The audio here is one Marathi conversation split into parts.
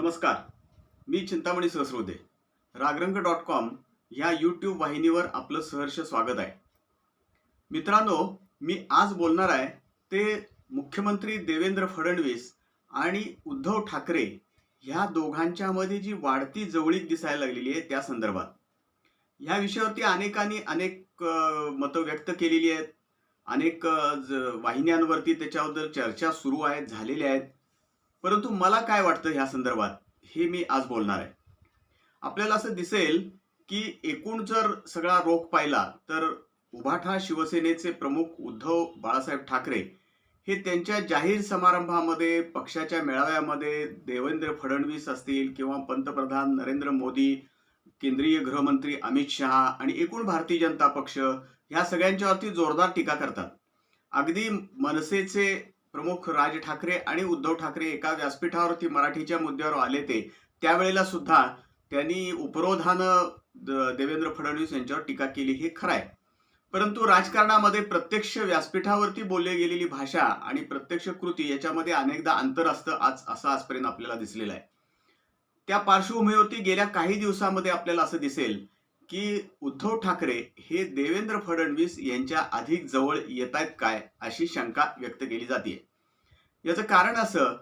नमस्कार. मी चिंतामणी सहस्रोदे. रागरंग डॉट कॉम ह्या यूट्यूब वाहिनीवर आपलं सहर्ष स्वागत आहे. मित्रांनो मी आज बोलणार आहे ते मुख्यमंत्री देवेंद्र फडणवीस आणि उद्धव ठाकरे ह्या दोघांच्यामध्ये जी वाढती जवळीक दिसायला लागलेली आहे त्या संदर्भात. ह्या विषयावरती अनेकांनी अनेक मतं व्यक्त केलेली आहेत. अनेक ज- वाहिन्यांवरती त्याच्याबद्दल चर्चा सुरू आहेत झालेल्या आहेत. परंतु मला काय वाटतं ह्या संदर्भात? हे मी आज बोलणार आहे. आपल्याला असं दिसेल की एकूण जर सगळा रोख पाहिला तर उभाठा शिवसेनेचे प्रमुख उद्धव बाळासाहेब ठाकरे हे त्यांच्या जाहीर समारंभामध्ये पक्षाच्या मेळाव्यामध्ये देवेंद्र फडणवीस असतील किंवा पंतप्रधान नरेंद्र मोदी केंद्रीय गृहमंत्री अमित शहा आणि एकूण भारतीय जनता पक्ष ह्या सगळ्यांच्यावरती जोरदार टीका करतात. अगदी मनसेचे प्रमुख राज ठाकरे आणि उद्धव ठाकरे एका व्यासपीठावरती मराठीच्या मुद्द्यावर आले ते. त्यावेळेला सुद्धा त्यांनी उपरोधानं देवेंद्र फडणवीस यांच्यावर टीका केली हे खरं आहे परंतु राजकारणामध्ये प्रत्यक्ष व्यासपीठावरती बोलली गेलेली भाषा आणि प्रत्यक्ष कृती याच्यामध्ये अनेकदा अंतर असतं आज असं आजपर्यंत आपल्याला दिसलेलं आहे. त्या पार्श्वभूमीवरती गेल्या काही दिवसामध्ये आपल्याला असं दिसेल की उद्धव ठाकरे हे देवेंद्र फडणवीस यांच्या अधिक जवळ येत आहेत काय अशी शंका व्यक्त केली जाते याचं कारण असं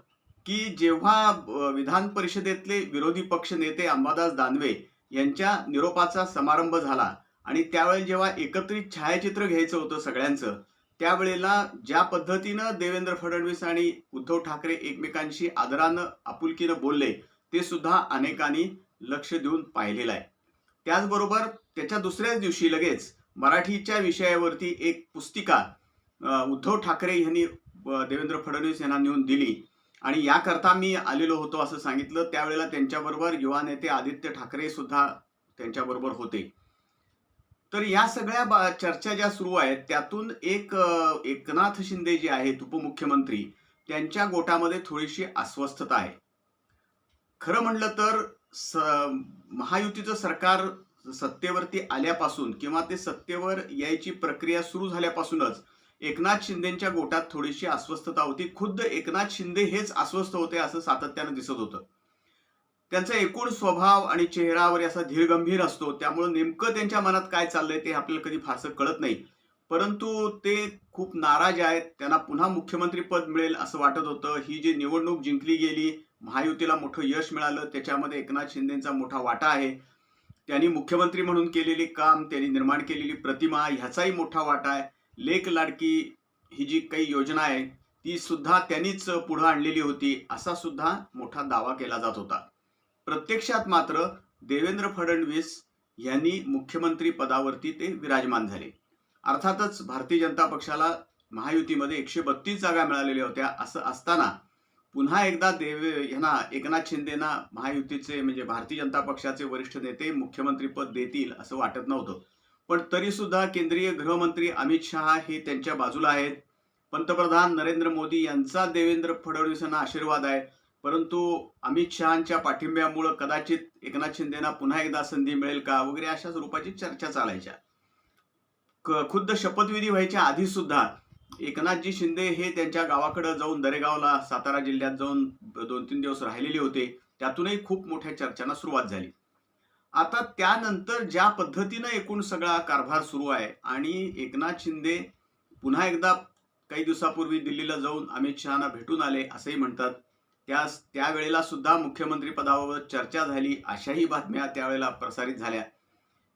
की जेव्हा विधान परिषदेतले विरोधी पक्ष नेते अंबादास दानवे यांच्या निरोपाचा समारंभ झाला आणि त्यावेळी जेव्हा एकत्रित छायाचित्र घ्यायचं होतं सगळ्यांचं त्यावेळेला ज्या पद्धतीनं देवेंद्र फडणवीस आणि उद्धव ठाकरे एकमेकांशी आदरानं आपुलकीनं बोलले ते सुद्धा अनेकांनी लक्ष देऊन पाहिलेलं आहे. त्याचबरोबर त्याच्या दुसऱ्याच दिवशी लगेच मराठीच्या विषयावरती एक पुस्तिका उद्धव ठाकरे यांनी देवेंद्र फडणवीस यांना नेऊन दिली. आणि याकरता मी आलेलो होतो असं सांगितलं. त्यावेळेला त्यांच्याबरोबर युवा नेते आदित्य ठाकरे सुद्धा त्यांच्याबरोबर होते. तर या सगळ्या चर्चा ज्या सुरू आहेत त्यातून एक एकनाथ शिंदे जे आहेत उपमुख्यमंत्री त्यांच्या गोटामध्ये थोडीशी अस्वस्थता आहे. खरं म्हणलं तर स महायुतीचं सरकार सत्तेवरती आल्यापासून किंवा ते सत्तेवर यायची प्रक्रिया सुरू झाल्यापासूनच एकनाथ शिंदेच्या गोटात थोडीशी अस्वस्थता होती. खुद्द एकनाथ शिंदे हेच अस्वस्थ होते असं सातत्यानं दिसत होतं. त्यांचा एकूण स्वभाव आणि चेहरावर असा धीरगंभीर असतो. त्यामुळे नेमकं त्यांच्या मनात काय चाललंय ते आपल्याला कधी फारसं कळत नाही. परंतु ते खूप नाराज आहेत. त्यांना पुन्हा मुख्यमंत्री पद मिळेल असं वाटत होतं. ही जी निवडणूक जिंकली गेली महायुतीला मोठं यश मिळालं त्याच्यामध्ये एकनाथ शिंदेचा मोठा वाटा आहे. त्यांनी मुख्यमंत्री म्हणून केलेले काम त्यांनी निर्माण केलेली प्रतिमा ह्याचाही मोठा वाटा आहे. लेख लाडकी ही जी काही योजना आहे ती सुद्धा त्यांनीच पुढे आणलेली होती असा सुद्धा मोठा दावा केला जात होता. प्रत्यक्षात मात्र देवेंद्र फडणवीस यांनी मुख्यमंत्री पदावरती ते विराजमान झाले. अर्थातच भारतीय जनता पक्षाला महायुतीमध्ये एकशे बत्तीस जागा मिळालेल्या होत्या असं असताना पुन्हा एकदा देवे यांना एकनाथ शिंदेना महायुतीचे म्हणजे भारतीय जनता पक्षाचे वरिष्ठ नेते मुख्यमंत्रीपद देतील असं वाटत नव्हतं. पण तरी सुद्धा केंद्रीय गृहमंत्री अमित शहा हे त्यांच्या बाजूला आहेत. पंतप्रधान नरेंद्र मोदी यांचा देवेंद्र फडणवीसांना आशीर्वाद आहे. परंतु अमित शहांच्या पाठिंब्यामुळं कदाचित एकनाथ शिंदेना पुन्हा एकदा संधी मिळेल का? वगैरे अशा स्वरूपाची चर्चा चालायच्या. खुद्द शपथविधी व्हायच्या आधी सुद्धा एकनाथजी शिंदे हे त्यांच्या गावाकडे जाऊन दरेगावला सातारा जिल्ह्यात जाऊन दोन तीन दिवस राहिलेले होते. त्यातूनही खूप मोठ्या चर्चांना सुरुवात झाली. आता त्यानंतर ज्या पद्धतीनं एकूण सगळा कारभार सुरू आहे आणि एकनाथ शिंदे पुन्हा एकदा काही दिवसापूर्वी दिल्लीला जाऊन अमित शहाना भेटून आले असंही म्हणतात. त्या त्यावेळेला सुद्धा मुख्यमंत्री पदाबाबत चर्चा झाली अशाही बातम्या त्यावेळेला प्रसारित झाल्या.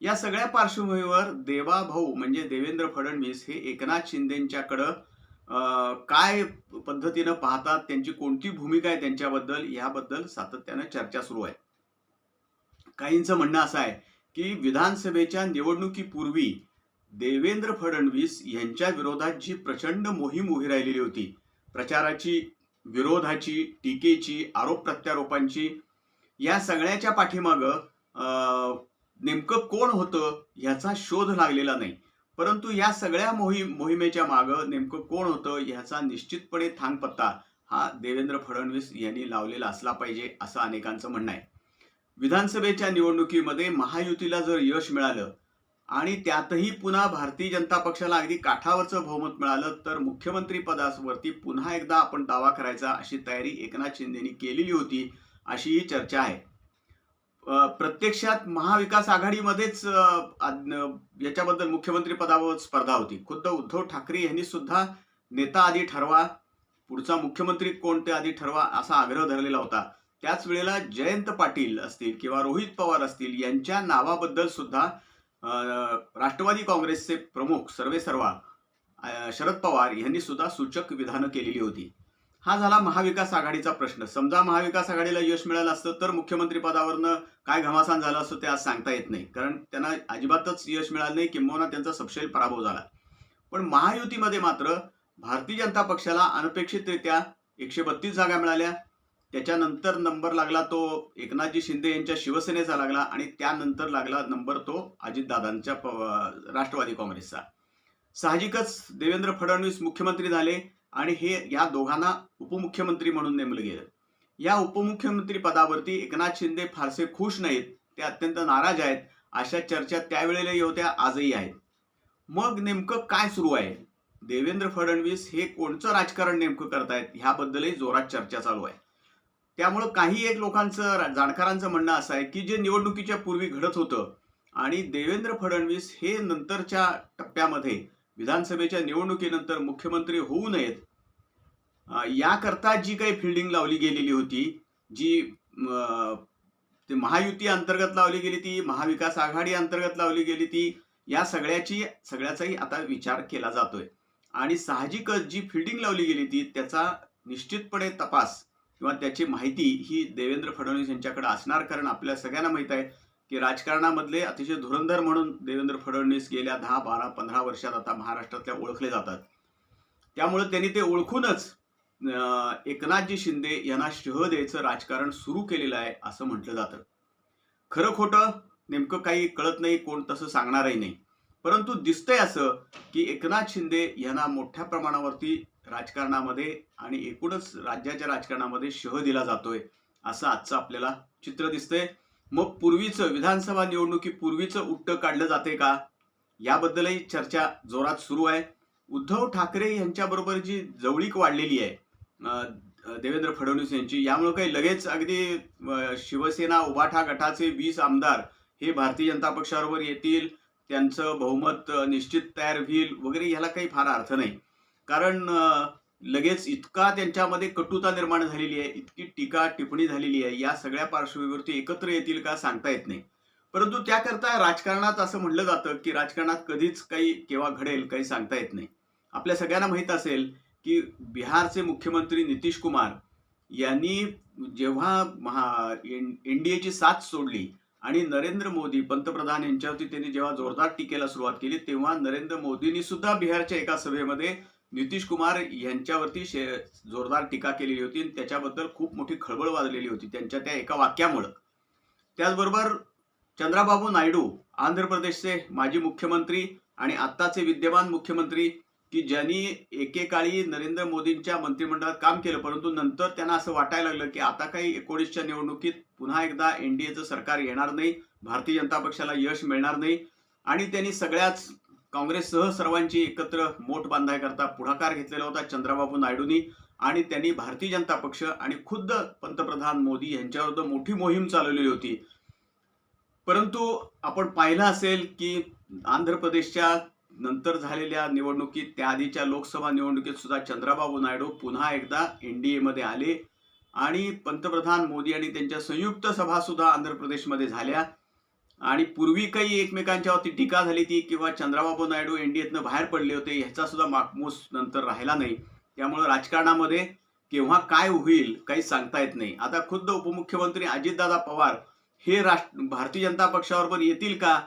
या सगळ्या पार्श्वभूमीवर देवाभाऊ म्हणजे देवेंद्र फडणवीस हे एकनाथ शिंदेंच्याकडं काय पद्धतीनं पाहतात त्यांची कोणती भूमिका आहे त्यांच्याबद्दल याबद्दल सातत्यानं चर्चा सुरू आहे. काहींचं म्हणणं असं आहे की विधानसभेच्या निवडणुकीपूर्वी देवेंद्र फडणवीस यांच्या विरोधात जी प्रचंड मोहीम उभी राहिलेली होती प्रचाराची विरोधाची टीकेची आरोप प्रत्यारोपांची या सगळ्याच्या पाठीमागं नेमकं कोण होतं ह्याचा शोध लागलेला नाही. परंतु या सगळ्या मोहीम मोहिमेच्या मागं नेमकं कोण होतं ह्याचा निश्चितपणे थांगपत्ता हा देवेंद्र फडणवीस यांनी लावलेला असला पाहिजे असं अनेकांचं म्हणणं आहे. विधानसभेच्या निवडणुकीमध्ये महायुतीला जर यश मिळालं आणि त्यातही पुन्हा भारतीय जनता पक्षाला अगदी काठावरचं बहुमत मिळालं तर मुख्यमंत्री पदावरती पुन्हा एकदा आपण दावा करायचा अशी तयारी एकनाथ शिंदेनी केलेली होती अशी ही चर्चा आहे. प्रत्यक्षात महाविकास आघाडीमध्येच याच्याबद्दल मुख्यमंत्री पदावर स्पर्धा होती. खुद्द उद्धव ठाकरे यांनी सुद्धा नेता आधी ठरवा पुढचा मुख्यमंत्री कोण ते आधी ठरवा असा आग्रह धरलेला होता. त्याच वेळेला जयंत पाटील असतील किंवा रोहित पवार असतील यांच्या नावाबद्दल सुद्धा राष्ट्रवादी काँग्रेसचे प्रमुख सर्वेसर्वा सर्वा शरद पवार यांनी सुद्धा सूचक विधानं केलेली होती. हा झाला महाविकास आघाडीचा प्रश्न. समजा महाविकास आघाडीला यश मिळालं असतं तर मुख्यमंत्री पदावरनं काय घमासान झालं असतं ते आज सांगता येत नाही. कारण त्यांना अजिबातच यश मिळालं नाही किंबहुना त्यांचा सपशेल पराभव झाला. पण महायुतीमध्ये मात्र भारतीय जनता पक्षाला अनपेक्षितरित्या एकशे बत्तीस जागा मिळाल्या. त्याच्यानंतर नंबर लागला तो एकनाथजी शिंदे यांच्या शिवसेनेचा लागला आणि त्यानंतर लागला नंबर तो अजितदादांच्या राष्ट्रवादी काँग्रेसचा. साहजिकच देवेंद्र फडणवीस मुख्यमंत्री झाले आणि हे या दोघांना उपमुख्यमंत्री म्हणून नेमलं गेलं. या उपमुख्यमंत्री पदावरती एकनाथ शिंदे फारसे खुश नाहीत ते अत्यंत नाराज आहेत अशा चर्चा त्यावेळेलाही होत्या आजही आहेत. मग नेमकं काय सुरू आहे? देवेंद्र फडणवीस हे कोणचं राजकारण नेमकं करतायत? ह्याबद्दलही जोरात चर्चा चालू आहे. त्यामुळं काही एक लोकांचं रा- जाणकारांचं म्हणणं असं आहे की जे निवडणुकीच्या पूर्वी घडत होतं आणि देवेंद्र फडणवीस हे नंतरच्या टप्प्यामध्ये विधानसभेच्या निवडणुकीनंतर मुख्यमंत्री होऊ नयेत याकरता जी काही फिल्डिंग लावली गेलेली होती जी ते महायुती अंतर्गत लावली गेली ती महाविकास आघाडी अंतर्गत लावली गेली ती या सगळ्याची सगळ्याचाही आता विचार केला जातोय. आणि साहजिकच जी फिल्डिंग लावली गेली ती त्याचा निश्चितपणे तपास किंवा त्याची माहिती ही देवेंद्र फडणवीस यांच्याकडे असणार कारण आपल्या सगळ्यांना माहीत आहे की राजकारणामधले अतिशय धुरंधर म्हणून देवेंद्र फडणवीस गेल्या दहा बारा पंधरा वर्षात आता महाराष्ट्रातल्या ओळखले जातात. त्यामुळे त्यांनी ते ओळखूनच एकनाथजी शिंदे यांना शह द्यायचं राजकारण सुरू केलेलं आहे असं म्हटलं जातं. खरं खोटं नेमकं काही कळत नाही कोण तसं सांगणारही नाही. परंतु दिसतंय असं की एकनाथ शिंदे यांना मोठ्या प्रमाणावरती राजकारणामध्ये आणि एकूणच राज्याच्या राजकारणामध्ये शह दिला जातोय असं आजचं आपल्याला चित्र दिसतंय. मग पूर्वीचं विधानसभा निवडणुकीपूर्वीचं उट्ट काढलं जाते का? याबद्दलही चर्चा जोरात सुरू आहे. उद्धव ठाकरे यांच्याबरोबर जी जवळीक वाढलेली आहे देवेंद्र फडणवीस यांची यामुळे काही लगेच अगदी शिवसेना उभाठा गटाचे वीस आमदार हे भारतीय जनता पक्षाबरोबर येतील त्यांचं बहुमत निश्चित तयार होईल वगैरे ह्याला काही फार अर्थ नाही. कारण लगेच इतका त्यांच्यामध्ये कटुता निर्माण झालेली आहे इतकी टीका टिप्पणी झालेली आहे या सगळ्या पार्श्वभूमीवरती एकत्र येतील का सांगता येत नाही. परंतु त्याकरता राजकारणात असं म्हणलं जातं की राजकारणात कधीच काही केव्हा घडेल काही सांगता येत नाही. आपल्या सगळ्यांना माहीत असेल की बिहारचे मुख्यमंत्री नितीश कुमार यांनी जेव्हा महा एन डी एची साथ सोडली आणि नरेंद्र मोदी पंतप्रधान यांच्यावरती त्यांनी जेव्हा जोरदार टीकेला सुरुवात केली तेव्हा नरेंद्र मोदींनी सुद्धा बिहारच्या एका सभेमध्ये नितीश कुमार यांच्यावरती शे जोरदार टीका केलेली होती आणि त्याच्याबद्दल खूप मोठी खळबळ वाजलेली होती त्यांच्या त्या एका वाक्यामुळं. त्याचबरोबर चंद्राबाबू नायडू आंध्र प्रदेशचे माजी मुख्यमंत्री आणि आत्ताचे विद्यमान मुख्यमंत्री की ज्यांनी एकेकाळी नरेंद्र मोदींच्या मंत्रिमंडळात काम केलं परंतु नंतर त्यांना असं वाटायला लागलं की आता काही एकोणीसच्या निवडणुकीत पुन्हा एकदा एनडीएचं सरकार येणार नाही भारतीय जनता पक्षाला यश मिळणार नाही आणि त्यांनी सगळ्याच काँग्रेससह सर्वांची एकत्र मोठ बांधायकरता पुढाकार घेतलेला होता चंद्राबाबू नायडूंनी आणि त्यांनी भारतीय जनता पक्ष आणि खुद्द पंतप्रधान मोदी यांच्याविरुद्ध मोठी मोहीम चालवलेली होती. परंतु आपण पाहिलं असेल की आंध्र प्रदेशच्या नंतर झालेल्या निवडणुकीत त्याआधीच्या लोकसभा निवडणुकीत सुद्धा चंद्राबाबू नायडू पुन्हा एकदा एन डी एमध्ये आले आणि पंतप्रधान मोदी आणि त्यांच्या संयुक्त सभासुद्धा आंध्र प्रदेशमध्ये झाल्या. आणि पूर्वी काही एकमेकांच्यावरती टीका झाली ती किंवा चंद्राबाबू नायडू एनडीएतनं बाहेर पडले होते ह्याचा सुद्धा माकमूस नंतर राहिला नाही. त्यामुळे राजकारणामध्ये केव्हा काय होईल काही सांगता येत नाही. आता खुद्द उपमुख्यमंत्री अजितदादा पवार हे राष्ट्र भारतीय जनता पक्षावर पण येतील का?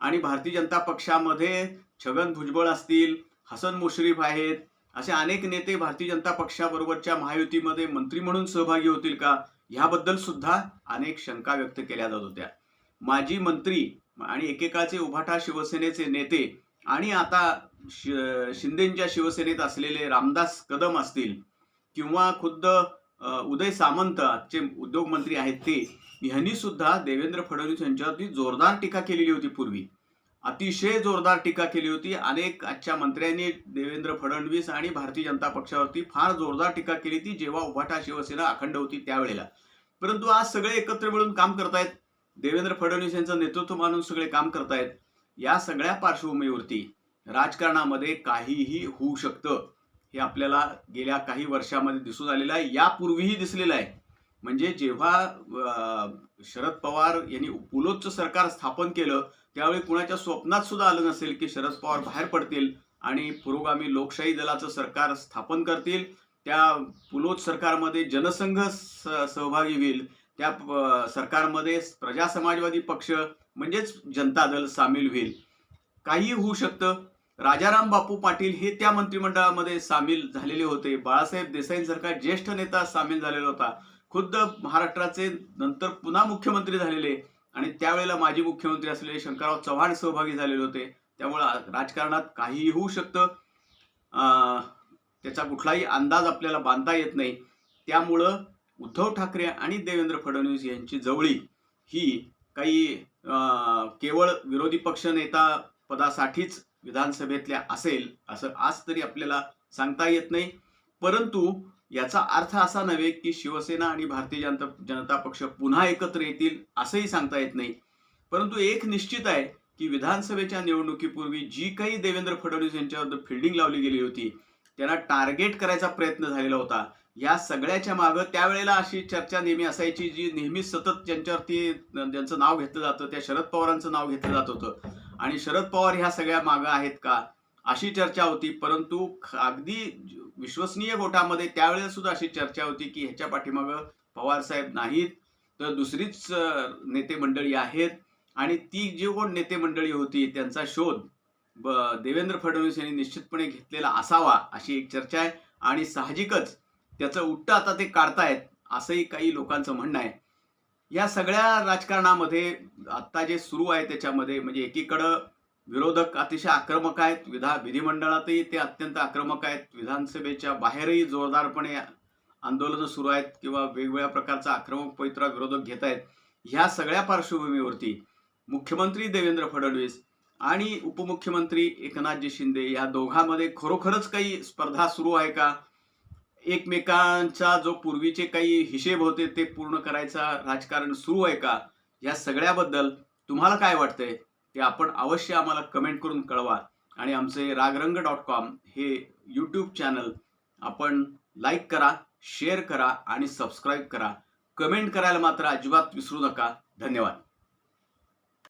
आणि भारतीय जनता पक्षामध्ये छगन भुजबळ असतील हसन मुश्रीफ आहेत असे अनेक नेते भारतीय जनता पक्षाबरोबरच्या महायुतीमध्ये मंत्री म्हणून सहभागी होतील का? ह्याबद्दल सुद्धा अनेक शंका व्यक्त केल्या जात होत्या. माजी मंत्री आणि एकेकाचे उभाटा शिवसेनेचे नेते आणि आता शि शिंदेच्या शिवसेनेत असलेले रामदास कदम असतील किंवा खुद्द उदय सामंत आजचे उद्योगमंत्री आहेत ते यांनी सुद्धा देवेंद्र फडणवीस यांच्यावरती जोरदार टीका केलेली होती पूर्वी. अतिशय जोरदार टीका केली होती. अनेक आजच्या मंत्र्यांनी देवेंद्र फडणवीस आणि भारतीय जनता पक्षावरती फार जोरदार टीका केली ती जेव्हा उभाटा शिवसेना अखंड होती त्यावेळेला. परंतु आज सगळे एकत्र मिळून काम करतायत. देवेंद्र फडणवीस यांचं नेतृत्व मानून सगळे काम करतायत या सगळ्या पार्श्वभूमीवरती राजकारणामध्ये काहीही होऊ शकतं हे आपल्याला गेल्या काही वर्षामध्ये दिसून आलेलं आहे. यापूर्वीही दिसलेलं आहे. म्हणजे जेव्हा शरद पवार यांनी पुलोचं सरकार स्थापन केलं त्यावेळी कुणाच्या स्वप्नात सुद्धा आलं नसेल की शरद पवार बाहेर पडतील आणि पुरोगामी लोकशाही दलाचं सरकार स्थापन करतील त्या पुलोच सरकारमध्ये जनसंघ स- सहभागी होईल त्या सरकारमध्ये प्रजा समाजवादी पक्ष म्हणजेच जनता दल सामील होईल. काही होऊ शकतं. राजाराम बापू पाटील हे त्या मंत्रिमंडळामध्ये सामील झालेले होते. बाळासाहेब देसाईंसारखा ज्येष्ठ नेता सामील झालेला होता. खुद्द महाराष्ट्राचे नंतर पुन्हा मुख्यमंत्री झालेले आणि त्यावेळेला माजी मुख्यमंत्री असलेले शंकरराव चव्हाण सहभागी झालेले होते. त्यामुळं राजकारणात काहीही होऊ शकतं. त्याचा कुठलाही अंदाज आपल्याला बांधता येत नाही. त्यामुळं उद्धव ठाकरे आणि देवेंद्र फडणवीस यांची जवळी ही काही केवळ विरोधी पक्ष नेता पदासाठीच विधानसभेतल्या असेल असं आज तरी आपल्याला सांगता येत नाही. परंतु याचा अर्थ असा नव्हे की शिवसेना आणि भारतीय जनता जनता पक्ष पुन्हा एकत्र येतील असंही सांगता येत नाही. परंतु एक निश्चित आहे की विधानसभेच्या निवडणुकीपूर्वी जी काही देवेंद्र फडणवीस यांच्यावर फिल्डिंग लावली गेली होती त्यांना टार्गेट करायचा प्रयत्न झालेला होता. या सगळ्याच्या मागं त्यावेळेला अशी चर्चा नेहमी असायची जी नेहमी सतत ज्यांच्यावरती ज्यांचं नाव घेतलं जातं त्या शरद पवारांचं नाव घेतलं जात होतं. आणि शरद पवार ह्या सगळ्या मागं आहेत का? अशी चर्चा होती. परंतु अगदी विश्वसनीय गोटामध्ये त्यावेळेला सुद्धा अशी चर्चा होती की ह्याच्या पाठीमागं पवार साहेब नाहीत तर दुसरीच नेते मंडळी आहेत. आणि ती जी कोण नेते मंडळी होती त्यांचा शोध ब- देवेंद्र फडणवीस यांनी निश्चितपणे घेतलेला असावा अशी एक चर्चा आहे. आणि साहजिकच त्याचं उट्ट आता ते काढतायत असंही काही लोकांचं म्हणणं आहे. या सगळ्या राजकारणामध्ये आत्ता जे सुरू आहे त्याच्यामध्ये म्हणजे एकीकडं विरोधक अतिशय आक्रमक आहेत विधा विधिमंडळातही ते अत्यंत आक्रमक आहेत. विधानसभेच्या बाहेरही जोरदारपणे आंदोलनं सुरू आहेत किंवा वेगवेगळ्या प्रकारचा आक्रमक पवित्रा विरोधक घेत आहेत. ह्या सगळ्या पार्श्वभूमीवरती मुख्यमंत्री देवेंद्र फडणवीस आणि उपमुख्यमंत्री एकनाथजी शिंदे या दोघांमध्ये खरोखरच काही स्पर्धा सुरू आहे का? एकमेकांचा जो पूर्वीचे काही हिशेब होते ते पूर्ण करायचा राजकारण सुरू आहे का? या सगळ्याबद्दल तुम्हाला काय वाटतंय? ते आपण अवश्य आम्हाला कमेंट करून कळवा. आणि आमचे रागरंग डॉट कॉम हे यूट्यूब चॅनल आपण लाईक करा शेअर करा आणि सबस्क्राईब करा. कमेंट करायला मात्र अजिबात विसरू नका. धन्यवाद.